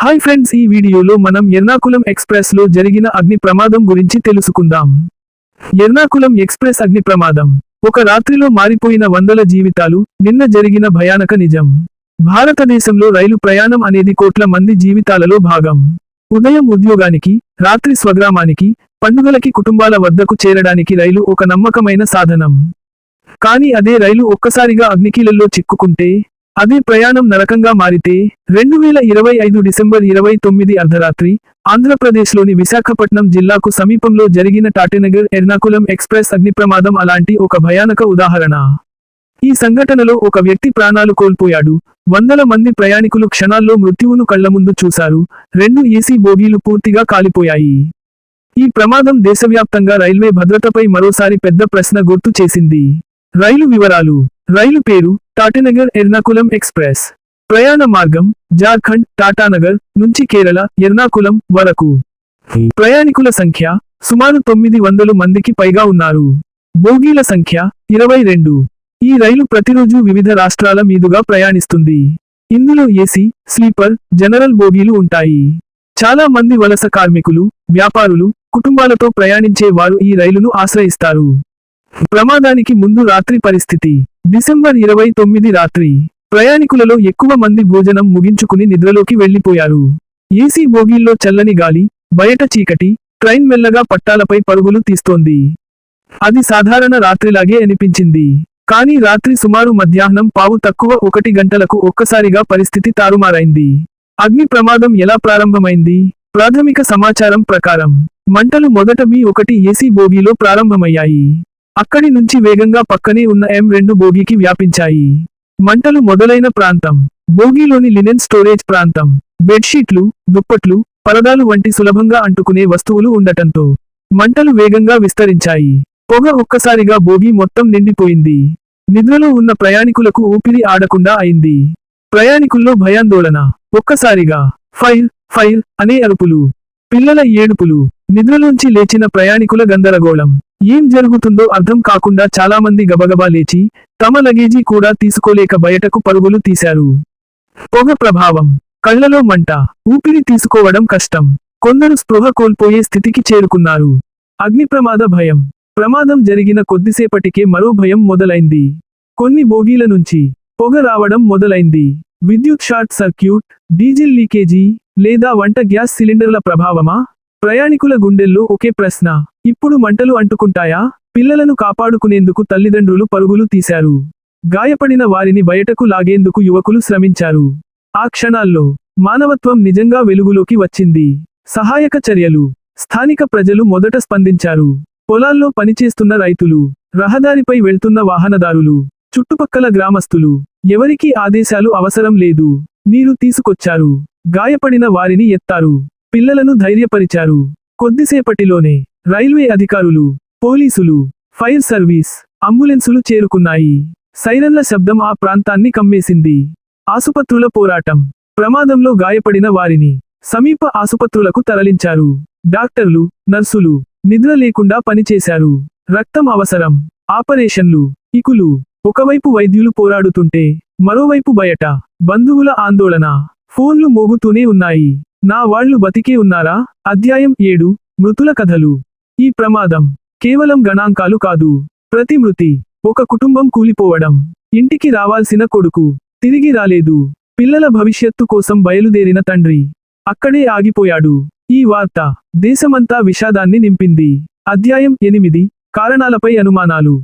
Hi friends ఈ వీడియోలో మనం ఎర్నాకులం ఎక్స్ప్రెస్లో జరిగిన అగ్ని ప్రమాదం గురించి తెలుసుకుందాం. ఎర్నాకులం ఎక్స్ప్రెస్ అగ్ని ప్రమాదం. ఒక రాత్రిలో మారిపోయిన వందల జీవితాలు నిన్న జరిగిన భయానక నిజం. భారతదేశంలో రైలు ప్రయాణం అనేది కోట్ల మంది జీవితాలలో భాగం. ఉదయం ఉద్యోగానికి రాత్రి స్వగ్రామానికి పండుగలకి కుటుంబాల వద్దకు చేరడానికి రైలు ఒక నమ్మకమైన సాధనం. కానీ అదే రైలు ఒక్కసారిగా అగ్నికీలల్లో చిక్కుకుంటే అదే ప్రయాణం నరకంగా మారితే రెండు వేల ఇరవై ఐదు డిసెంబర్ ఇరవై తొమ్మిది అర్ధరాత్రి ఆంధ్రప్రదేశ్లోని విశాఖపట్నం జిల్లాకు సమీపంలో జరిగిన టాటెనగర్ ఎర్నాకులం ఎక్స్ప్రెస్ అగ్ని ప్రమాదం అలాంటి ఒక భయానక ఉదాహరణ. ఈ సంఘటనలో ఒక వ్యక్తి ప్రాణాలు కోల్పోయాడు. వందల మంది ప్రయాణికులు క్షణాల్లో మృత్యువును కళ్ళ ముందు చూశారు. రెండు ఏసీ బోగీలు పూర్తిగా కాలిపోయాయి. ఈ ప్రమాదం దేశవ్యాప్తంగా రైల్వే భద్రతపై మరోసారి పెద్ద ప్రశ్న గుర్తు చేసింది. రైలు వివరాలు. రైలు పేరు టాటానగర్ ఎర్నాకులం ఎక్స్ప్రెస్. ప్రయాణ మార్గం జార్ఖండ్ టాటానగర్ నుంచి కేరళ ఎర్నాకులం వరకు. ప్రయాణికుల సంఖ్య సుమారు తొమ్మిది వందలు మందికి పైగా ఉన్నారు. బోగీల సంఖ్య ఇరవై రెండు. ఈ రైలు ప్రతిరోజు వివిధ రాష్ట్రాల మీదుగా ప్రయాణిస్తుంది. ఇందులో ఏసీ స్లీపర్ జనరల్ బోగీలు ఉంటాయి. చాలా మంది వలస కార్మికులు వ్యాపారులు కుటుంబాలతో ప్రయాణించే వారు ఈ రైలును ఆశ్రయిస్తారు. ప్రమాదానికి ముందు రాత్రి పరిస్థితి. డిసెంబర్ ఇరవై తొమ్మిది రాత్రి ప్రయాణికులలో ఎక్కువ మంది భోజనం ముగించుకుని నిద్రలోకి వెళ్ళిపోయారు ఏసీ బోగీల్లో చల్లని గాలి బయట చీకటి ట్రైన్ మెల్లగా పట్టాలపై పరుగులు తీస్తోంది. అది సాధారణ రాత్రిలాగే అనిపించింది. కానీ రాత్రి సుమారు మధ్యాహ్నం పావు తక్కువ ఒకటి గంటలకు ఒక్కసారిగా పరిస్థితి తారుమారైంది. అగ్ని ప్రమాదం ఎలా ప్రారంభమైంది? ప్రాథమిక సమాచారం ప్రకారం మంటలు మొదట బి ఒకటి ఏసీ బోగీలో ప్రారంభమయ్యాయి. అక్కడి నుంచి వేగంగా పక్కనే ఉన్న ఎం రెండు బోగీకి వ్యాపించాయి. మంటలు మొదలైన ప్రాంతం. బోగీలోని లినెన్ స్టోరేజ్ ప్రాంతం. బెడ్షీట్లు దుప్పట్లు పరదాలు వంటి సులభంగా అంటుకునే వస్తువులు ఉండటంతో మంటలు వేగంగా విస్తరించాయి. పొగ ఒక్కసారిగా బోగీ మొత్తం నిండిపోయింది. నిద్రలో ఉన్న ప్రయాణికులకు ఊపిరి ఆడకుండా అయింది. ప్రయాణికుల్లో భయాందోళన. ఒక్కసారిగా ఫైర్ ఫైర్ అనే అరుపులు. పిల్లల ఏడుపులు. నిద్రలోంచి లేచిన ప్రయాణికుల గందరగోళం. ఏం జరుగుతుందో అర్థం కాకుండా చాలామంది గబగబా లేచి తమ లగేజీ కూడా తీసుకోలేక బయటకు పరుగులు తీశారు. పొగ ప్రభావం. కళ్ళలో మంట. ఊపిరి తీసుకోవడం కష్టం. కొందరు స్పృహ కోల్పోయే స్థితికి చేరుకున్నారు. అగ్ని ప్రమాద భయం. ప్రమాదం జరిగిన కొద్దిసేపటికే మరో భయం మొదలైంది. కొన్ని బోగీల నుంచి పొగ రావడం మొదలైంది. విద్యుత్ షార్ట్ సర్క్యూట్ డీజిల్ లీకేజీ లేదా వంట గ్యాస్ సిలిండర్ల ప్రభావమా? ప్రయాణికుల గుండెల్లో ఒకే ప్రశ్న. ఇప్పుడు మంటలు అంటుకుంటాయా? పిల్లలను కాపాడుకునేందుకు తల్లిదండ్రులు పరుగులు తీశారు. గాయపడిన వారిని బయటకు లాగేందుకు యువకులు శ్రమించారు. ఆ క్షణాల్లో మానవత్వం నిజంగా వెలుగులోకి వచ్చింది. సహాయక చర్యలు. స్థానిక ప్రజలు మొదట స్పందించారు. పొలాల్లో పనిచేస్తున్న రైతులు రహదారిపై వెళ్తున్న వాహనదారులు చుట్టుపక్కల గ్రామస్తులు ఎవరికీ ఆదేశాలు అవసరం లేదు. నీరు తీసుకొచ్చారు. గాయపడిన వారిని ఎత్తారు. పిల్లలను ధైర్యపరిచారు. కొద్దిసేపటిలోనే రైల్వే అధికారులు పోలీసులు ఫైర్ సర్వీస్ అంబులెన్సులు చేరుకున్నాయి. సైరన్ల శబ్దం ఆ ప్రాంతాన్ని కమ్మేసింది. ఆసుపత్రుల పోరాటం. ప్రమాదంలో గాయపడిన వారిని సమీప ఆసుపత్రులకు తరలించారు. డాక్టర్లు నర్సులు నిద్ర లేకుండా పనిచేశారు. రక్తం అవసరం. ఆపరేషన్లు. ఇకులు. ఒకవైపు వైద్యులు పోరాడుతుంటే మరోవైపు బయట బంధువుల ఆందోళన. ఫోన్లు మోగుతూనే ఉన్నాయి. నా వాళ్ళు బతికే ఉన్నారా? అధ్యాయం ఏడు. మృతుల కథలు. ఈ ప్రమాదం కేవలం గణాంకాలు కాదు. ప్రతి మృతి ఒక కుటుంబం కూలిపోవడం ఇంటికి రావాల్సిన కొడుకు తిరిగి రాలేదు. పిల్లల భవిష్యత్తు కోసం బయలుదేరిన తండ్రి అక్కడే ఆగిపోయాడు. ఈ వార్త దేశమంతా విషాదాన్ని నింపింది. అధ్యాయం ఎనిమిది కారణాలపై అనుమానాలు.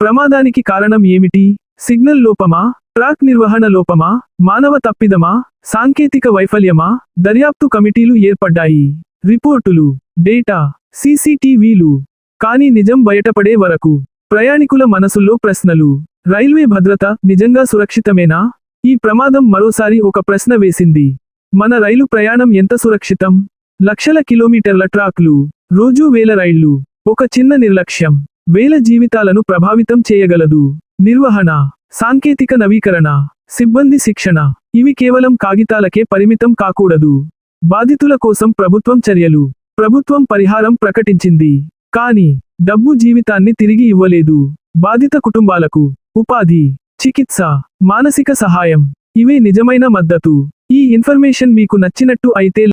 ప్రమాదానికి కారణం ఏమిటి? సిగ్నల్ లోపమా? ట్రాక్ నిర్వహణ లోపమా? మానవ తప్పిదమా? సాంకేతిక వైఫల్యమా? దర్యాప్తు కమిటీలు ఏర్పడ్డాయి. రిపోర్టులు డేటా సీసీటీవీలు. కానీ నిజం బయటపడే వరకు ప్రయాణికుల మనసుల్లో ప్రశ్నలు. రైల్వే భద్రత నిజంగా సురక్షితమేనా? ఈ ప్రమాదం మరోసారి ఒక ప్రశ్న వేసింది. మన రైలు ప్రయాణం ఎంత సురక్షితం? లక్షల కిలోమీటర్ల ట్రాక్లు రోజూ వేల రైళ్ళు. ఒక చిన్న నిర్లక్ష్యం. వేల జీవితాలను ప్రభావితం చేయగలదు. నిర్వహణ సాంకేతిక నవీకరణ సిబ్బంది శిక్షణ. ఇవి కేవలం కాగితాలకే పరిమితం కాకూడదు. బాధితుల కోసం ప్రభుత్వం చర్యలు. ప్రభుత్వం పరిహారం ప్రకటించింది. కానీ డబ్బు జీవితాన్ని తిరిగి ఇవ్వలేదు. బాధిత కుటుంబాలకు ఉపాధి చికిత్స మానసిక సహాయం. ఇవే నిజమైన మద్దతు. ఈ ఇన్ఫర్మేషన్ మీకు నచ్చినట్టు అయితే